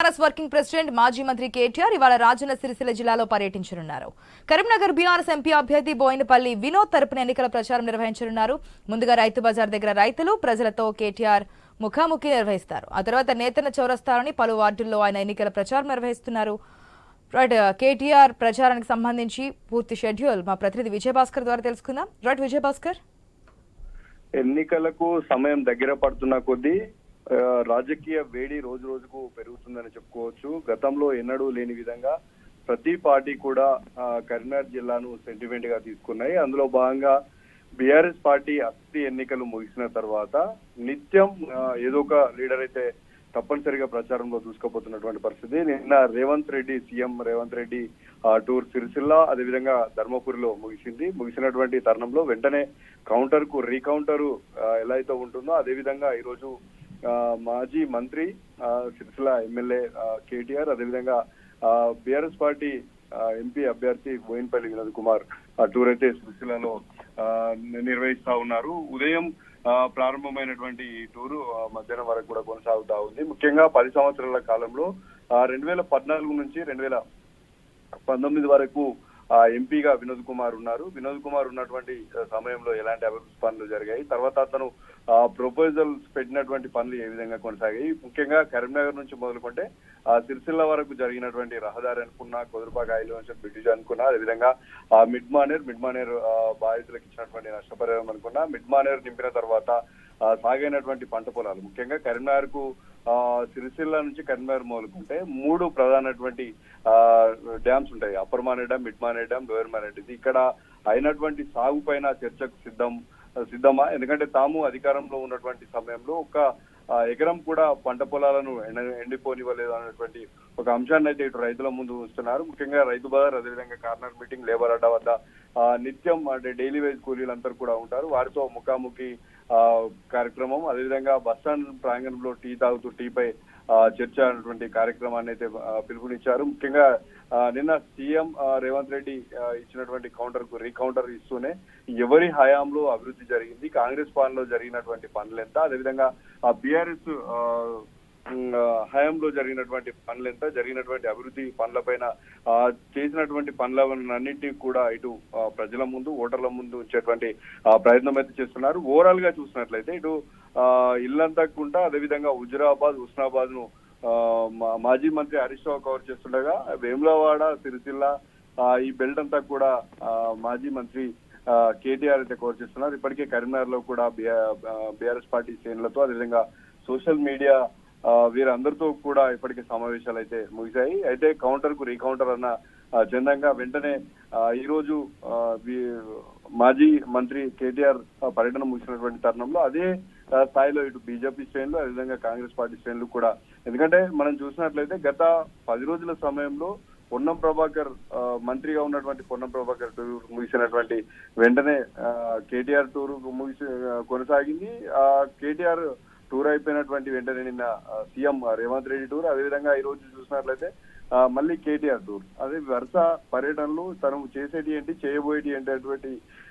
BRS working president మాజీ మంత్రి కేటీఆర్ ఇవాళ రాజన్న సిరిసిల్ల జిల్లాలో పర్యటించనున్నారు. కరీంనగర్ బీఆర్ఎస్ ఎంపీ అభ్యర్థి బోయినపల్లి వినోద్ తరపున ఎన్నికల ప్రచారం నిర్వహించనున్నారు. ముందుగా రైతు బజార్ దగ్గర రైతులు ప్రజలతో కేటీఆర్ ముఖాముఖి నిర్వహిస్తారు. ఆ తర్వాత నేతన్న చౌరస్తాలోని పలు వార్డుల్లో ఆయన ఎన్నికల ప్రచారం నిర్వహిస్తున్నారు. రైట్ కేటీఆర్ ప్రచారానికి సంబంధించి పూర్తి షెడ్యూల్ మా ప్రతినిధి విజయభాస్కర్ ద్వారా తెలుసుకుందాం. రైట్ విజయభాస్కర్. ఎన్నికలకు సమయం దగ్గర పడుతున్న కొద్దీ రాజకీయ వేడి రోజు రోజుకు పెరుగుతుందని చెప్పుకోవచ్చు. గతంలో ఎన్నడూ లేని విధంగా ప్రతి పార్టీ కూడా కరీంనగర్ జిల్లాను సెంటిమెంట్గా తీసుకున్నాయి. అందులో భాగంగా బీఆర్ఎస్ పార్టీ అస్థి ఎన్నికలు ముగిసిన తర్వాత నిత్యం ఏదో ఒక లీడర్ అయితే తప్పనిసరిగా ప్రచారంలో దూసుకుపోతున్నటువంటి పరిస్థితి. నిన్న రేవంత్ రెడ్డి సీఎం రేవంత్ రెడ్డి టూర్ సిరిసిల్ల అదేవిధంగా ధర్మపురిలో ముగిసింది. ముగిసినటువంటి తరుణంలో వెంటనే కౌంటర్కు రీకౌంటర్ ఎలా అయితే ఉంటుందో అదేవిధంగా ఈరోజు మాజీ మంత్రి ఆ, సిరిసిల్ల ఎమ్మెల్యే కేటీఆర్ అదేవిధంగా బీఆర్ఎస్ పార్టీ ఎంపీ అభ్యర్థి బోయినపల్లి వినోద్ కుమార్ ఆ టూర్ అయితే సిరిసిల్లలో ఆ, నిర్వహిస్తా ఉన్నారు. ఉదయం ప్రారంభమైనటువంటి ఈ టూరు మధ్యాహ్నం వరకు కూడా కొనసాగుతా ఉంది. ముఖ్యంగా పది సంవత్సరాల కాలంలో రెండు వేల పద్నాలుగు నుంచి రెండు వేల పంతొమ్మిది వరకు ఎంపీగా వినోద్ కుమార్ ఉన్నారు. వినోద్ కుమార్ ఉన్నటువంటి సమయంలో ఎలాంటి అభివృద్ధి పనులు జరిగాయి. తర్వాత అతను ప్రపోజల్స్ పెట్టినటువంటి పనులు ఏ విధంగా కొనసాగాయి? ముఖ్యంగా కరీంనగర్ నుంచి మొదలుకుంటే ఆ సిరిసిల్ల వరకు జరిగినటువంటి రహదారి అనుకున్నా కొదురుపాక ఐలు నుంచి బ్రిటిష్ అనుకున్నా అదేవిధంగా ఆ మిడ్ మానేర్ మిడ్ మానేర్ బాధితులకు ఇచ్చినటువంటి నష్టపరిహారం అనుకున్నా మిడ్ మానేర్ నింపిన తర్వాత సాగైనటువంటి పంట పొలాలు. ముఖ్యంగా కరీంనగర్కు ఆ, సిరిసిల్ల నుంచి కరీంనగర్ మొదలుకుంటే మూడు ప్రధానటువంటి ఆ, డ్యామ్స్ ఉంటాయి. Upper Mane dam mid Mane dam lower Mane dam. ఇక్కడ అయినటువంటి సాగు పైన చర్చకు సిద్ధం సిద్ధమా? ఎందుకంటే తాము అధికారంలో ఉన్నటువంటి సమయంలో ఒక ఎకరం కూడా పంట పొలాలను ఎండ- ఎండిపోనివ్వలేదు అనేటువంటి ఒక అంశాన్ని అయితే ఇటు రైతుల ముందు ఉంచుతున్నారు. ముఖ్యంగా రైతు బజార్ అదేవిధంగా కార్నర్ మీటింగ్ లేబర్ అడ్డా వద్ద ఆ, నిత్యం అంటే డైలీ వేజ్ కూలీలందరూ కూడా ఉంటారు. వారితో ముఖాముఖి కార్యక్రమం. అదేవిధంగా బస్ స్టాండ్ ప్రాంగణంలో టీ తాగుతూ టీపై చర్చ అనేటువంటి కార్యక్రమాన్ని అయితే పిలుపునిచ్చారు. ముఖ్యంగా నిన్న సీఎం రేవంత్ రెడ్డి ఇచ్చినటువంటి కౌంటర్కు రీకౌంటర్ ఇస్తూనే ఎవరి హయాంలో అభివృద్ధి జరిగింది కాంగ్రెస్ పాలనలో జరిగినటువంటి పనులు ఎంత? అదేవిధంగా బీఆర్ఎస్ హయాంలో జరిగినటువంటి పనులు జరిగినటువంటి అభివృద్ధి పనులపైన పైన చేసినటువంటి పనులన్నింటినీ కూడా ఇటు ప్రజల ముందు ఓటర్ల ముందు ఉంచేటువంటి ప్రయత్నం అయితే చేస్తున్నారు. ఓవరాల్గా చూసినట్లయితే ఇటు ఇల్లంతా కుంటా అదేవిధంగా హుజురాబాద్ హుస్నాబాద్ను ఆ, మాజీ మంత్రి హరీష్ రావు కవర్ చేస్తుండగా వేములవాడ సిరిసిల్ల ఈ బెల్ట్ అంతా కూడా మాజీ మంత్రి ఆ, కేటీఆర్ అయితే కవర్ చేస్తున్నారు. ఇప్పటికే కరీంనగర్లో కూడా బీఆర్ఎస్ పార్టీ శ్రేణులతో అదేవిధంగా సోషల్ మీడియా వీరందరితో కూడా ఇప్పటికే సమావేశాలు అయితే ముగిశాయి. అయితే కౌంటర్కు రీకౌంటర్ అన్న చందంగా వెంటనే ఈ రోజు మాజీ మంత్రి కేటీఆర్ పర్యటన ముగిసినటువంటి తరుణంలో అదే స్థాయిలో ఇటు బీజేపీ శ్రేణులు అదేవిధంగా కాంగ్రెస్ పార్టీ శ్రేణులు కూడా. ఎందుకంటే మనం చూసినట్లయితే గత పది రోజుల సమయంలో పొన్నం ప్రభాకర్ మంత్రిగా ఉన్నటువంటి పొన్నం ప్రభాకర్ టూర్ ముగిసినటువంటి వెంటనే కేటీఆర్ టూర్ ముగిసి కొనసాగింది. ఆ కేటీఆర్ టూర్ అయిపోయినటువంటి వెంటనే నిన్న సీఎం రేవంత్ రెడ్డి టూర్ అదేవిధంగా ఈ రోజు చూసినట్లయితే మళ్ళీ కేటీఆర్ టూర్ అదే వరుస పర్యటనలు తను చేసేటి ఏంటి చేయబోయేటి ఏంటి అటువంటి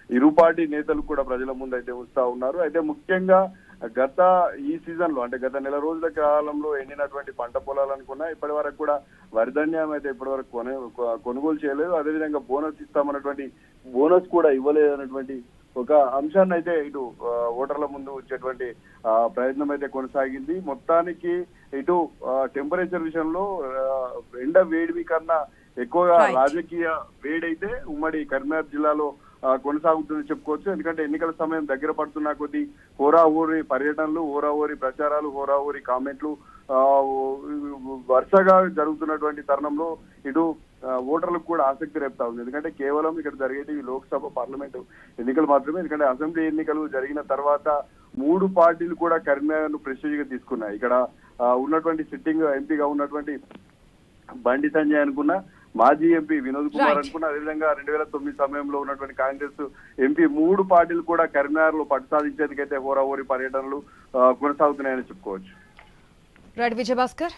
ఇరు పార్టీ నేతలు కూడా ప్రజల ముందు అయితే వస్తా ఉన్నారు. అయితే ముఖ్యంగా గత ఈ సీజన్లో అంటే గత నెల రోజుల కాలంలో ఎండినటువంటి పంట పొలాలు అనుకున్నా ఇప్పటి వరకు కూడా వరిధాన్యం అయితే ఇప్పటి వరకు కొనుగోలు చేయలేదు. అదేవిధంగా బోనస్ ఇస్తామన్నటువంటి బోనస్ కూడా ఇవ్వలేదు అన్నటువంటి ఒక అంశాన్ని అయితే ఇటు ఓటర్ల ముందు ఉంచేటువంటి ఆ, ప్రయత్నం అయితే కొనసాగింది మొత్తానికి ఇటు టెంపరేచర్ విషయంలో ఎండ వేడిమి కన్నా ఎక్కువగా. రాజకీయ వేడైతే ఉమ్మడి కరీంనగర్ జిల్లాలో కొనసాగుతుందని చెప్పుకోవచ్చు ఎందుకంటే ఎన్నికల సమయం దగ్గర పడుతున్న కొద్దీ హోరాహోరీ పర్యటనలు హోరాహోరీ ప్రచారాలు హోరాహోరీ కామెంట్లు ఆ, వరుసగా జరుగుతున్నటువంటి తరుణంలో ఇటు ఓటర్లకు కూడా ఆసక్తి రేపుతా ఉంది. ఎందుకంటే కేవలం ఇక్కడ జరిగేది లోక్సభ పార్లమెంటు ఎన్నికలు మాత్రమే. ఎందుకంటే అసెంబ్లీ ఎన్నికలు జరిగిన తర్వాత మూడు పార్టీలు కూడా కరీంనగర్ను ప్రెస్టీజ్గా తీసుకున్నాయి. ఇక్కడ ఉన్నటువంటి సిట్టింగ్ ఎంపీగా ఉన్నటువంటి బండి సంజయ్ అనుకున్న మాజీ ఎంపీ వినోద్ కుమార్. అనుకున్న అదేవిధంగా రెండు వేల తొమ్మిది సమయంలో ఉన్నటువంటి కాంగ్రెస్ ఎంపీ మూడు పార్టీలు కూడా కరీంనగర్లో పట్టు సాధించేందుకైతే హోరాహోరీ పర్యటనలు కొనసాగుతున్నాయని చెప్పుకోవచ్చు. రైట్ విజయభాస్కర్?